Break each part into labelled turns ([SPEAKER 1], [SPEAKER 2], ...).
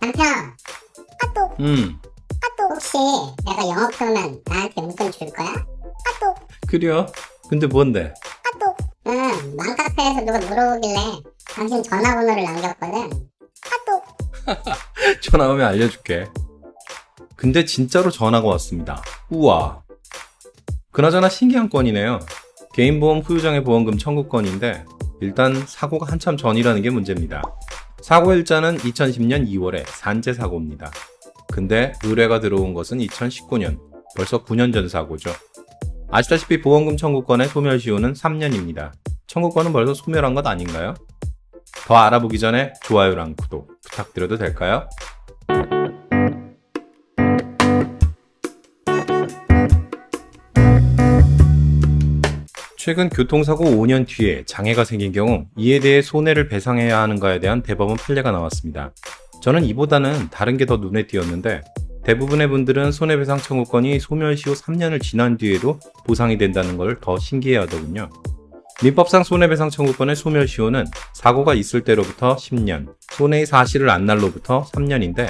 [SPEAKER 1] 남편,
[SPEAKER 2] 음,
[SPEAKER 1] 혹시 내가 영업 들어오면 나한테 용돈 줄 거야?
[SPEAKER 2] 그래요? 근데 뭔데?
[SPEAKER 1] 응, 맘카페에서 누가 물어보길래 당신 전화번호를 남겼거든.
[SPEAKER 2] 전화 오면 알려줄게. 근데 진짜로 전화가 왔습니다. 우와. 그나저나 신기한 건이네요. 개인보험 후유장애 보험금 청구 건인데 일단 사고가 한참 전이라는 게 문제입니다. 사고 일자는 2010년 2월에 산재 사고입니다. 근데 의뢰가 들어온 것은 2019년, 벌써 9년 전 사고죠. 아시다시피 보험금 청구권의 소멸시효는 3년입니다. 청구권은 벌써 소멸한 것 아닌가요? 더 알아보기 전에 좋아요랑 구독 부탁드려도 될까요? 최근 교통사고 5년 뒤에 장애가 생긴 경우 이에 대해 손해를 배상해야 하는가에 대한 대법원 판례가 나왔습니다. 저는 이보다는 다른 게 더 눈에 띄었는데 대부분의 분들은 손해배상 청구권이 소멸시효 3년을 지난 뒤에도 보상이 된다는 걸 더 신기해 하더군요. 민법상 손해배상 청구권의 소멸 시효는 사고가 있을 때로부터 10년, 손해의 사실을 안 날로부터 3년인데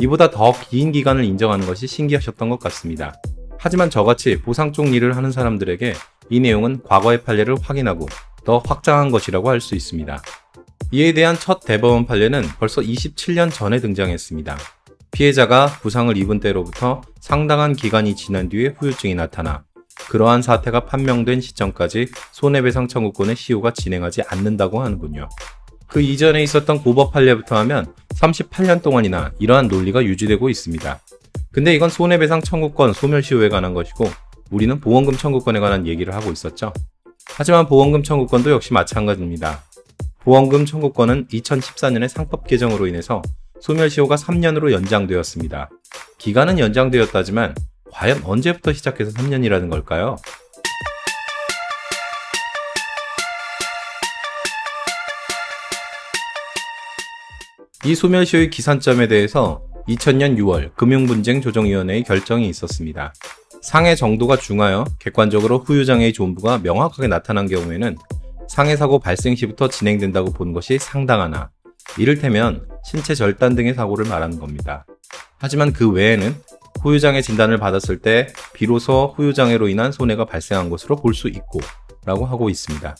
[SPEAKER 2] 이보다 더 긴 기간을 인정하는 것이 신기하셨던 것 같습니다. 하지만 저같이 보상 쪽 일을 하는 사람들에게 이 내용은 과거의 판례를 확인하고 더 확장한 것이라고 할 수 있습니다. 이에 대한 첫 대법원 판례는 벌써 27년 전에 등장했습니다. 피해자가 부상을 입은 때로부터 상당한 기간이 지난 뒤에 후유증이 나타나 그러한 사태가 판명된 시점까지 손해배상 청구권의 시효가 진행하지 않는다고 하는군요. 그 이전에 있었던 고법 판례부터 하면 38년 동안이나 이러한 논리가 유지되고 있습니다. 근데 이건 손해배상 청구권 소멸시효에 관한 것이고 우리는 보험금 청구권에 관한 얘기를 하고 있었죠. 하지만 보험금 청구권도 역시 마찬가지입니다. 보험금 청구권은 2014년의 상법 개정으로 인해서 소멸시효가 3년으로 연장되었습니다. 기간은 연장되었다지만 과연 언제부터 시작해서 3년이라는 걸까요? 이 소멸시효의 기산점에 대해서 2000년 6월 금융분쟁조정위원회의 결정이 있었습니다. 상해 정도가 중하여 객관적으로 후유장애의 존부가 명확하게 나타난 경우에는 상해 사고 발생 시부터 진행된다고 보는 것이 상당하나 이를테면 신체 절단 등의 사고를 말하는 겁니다. 하지만 그 외에는 후유장애 진단을 받았을 때 비로소 후유장애로 인한 손해가 발생한 것으로 볼 수 있고 라고 하고 있습니다.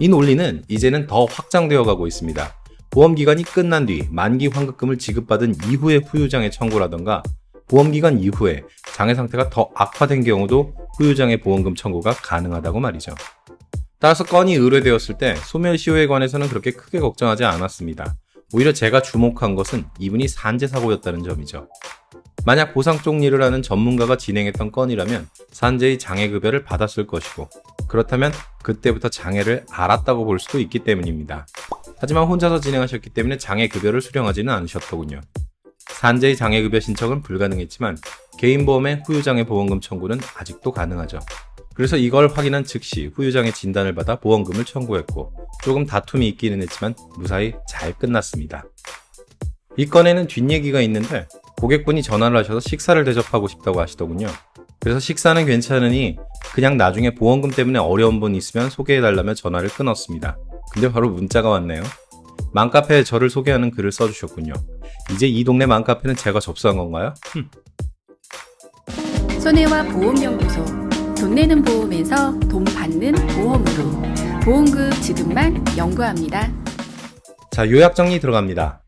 [SPEAKER 2] 이 논리는 이제는 더 확장되어 가고 있습니다. 보험기간이 끝난 뒤 만기 환급금을 지급받은 이후의 후유장애 청구라던가 보험기간 이후에 장애 상태가 더 악화된 경우도 후유장애 보험금 청구가 가능하다고 말이죠. 따라서 건이 의뢰되었을 때 소멸시효에 관해서는 그렇게 크게 걱정하지 않았습니다. 오히려 제가 주목한 것은 이분이 산재 사고였다는 점이죠. 만약 보상 쪽 일을 하는 전문가가 진행했던 건이라면 산재의 장애급여를 받았을 것이고 그렇다면 그때부터 장애를 알았다고 볼 수도 있기 때문입니다. 하지만 혼자서 진행하셨기 때문에 장애급여를 수령하지는 않으셨더군요. 산재의 장애급여 신청은 불가능했지만 개인보험의 후유장애 보험금 청구는 아직도 가능하죠. 그래서 이걸 확인한 즉시 후유장애 진단을 받아 보험금을 청구했고 조금 다툼이 있기는 했지만 무사히 잘 끝났습니다. 이 건에는 뒷얘기가 있는데 고객분이 전화를 하셔서 식사를 대접하고 싶다고 하시더군요. 그래서 식사는 괜찮으니 그냥 나중에 보험금 때문에 어려운 분 있으면 소개해달라며 전화를 끊었습니다. 근데 바로 문자가 왔네요. 맘카페에 저를 소개하는 글을 써주셨군요. 이제 이 동네 맘카페는 제가 접수한 건가요? 흠.
[SPEAKER 3] 손해와 보험연구소 돈 내는 보험에서 돈 받는 보험으로 보험금 지급만 연구합니다.
[SPEAKER 2] 자, 요약 정리 들어갑니다.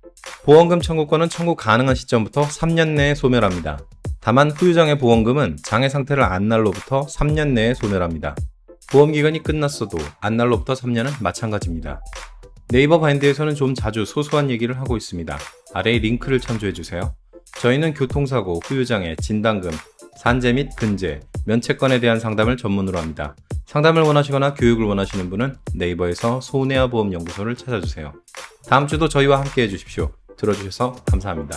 [SPEAKER 2] 보험금 청구권은 청구 가능한 시점부터 3년 내에 소멸합니다. 다만 후유장애 보험금은 장애 상태를 안 날로부터 3년 내에 소멸합니다. 보험 기간이 끝났어도 안 날로부터 3년은 마찬가지입니다. 네이버 바인드에서는 좀 자주 소소한 얘기를 하고 있습니다. 아래에 링크를 참조해주세요. 저희는 교통사고, 후유장애, 진단금, 산재 및 근제, 면책권에 대한 상담을 전문으로 합니다. 상담을 원하시거나 교육을 원하시는 분은 네이버에서 손해와 보험 연구소를 찾아주세요. 다음 주도 저희와 함께 해주십시오. 들어주셔서 감사합니다.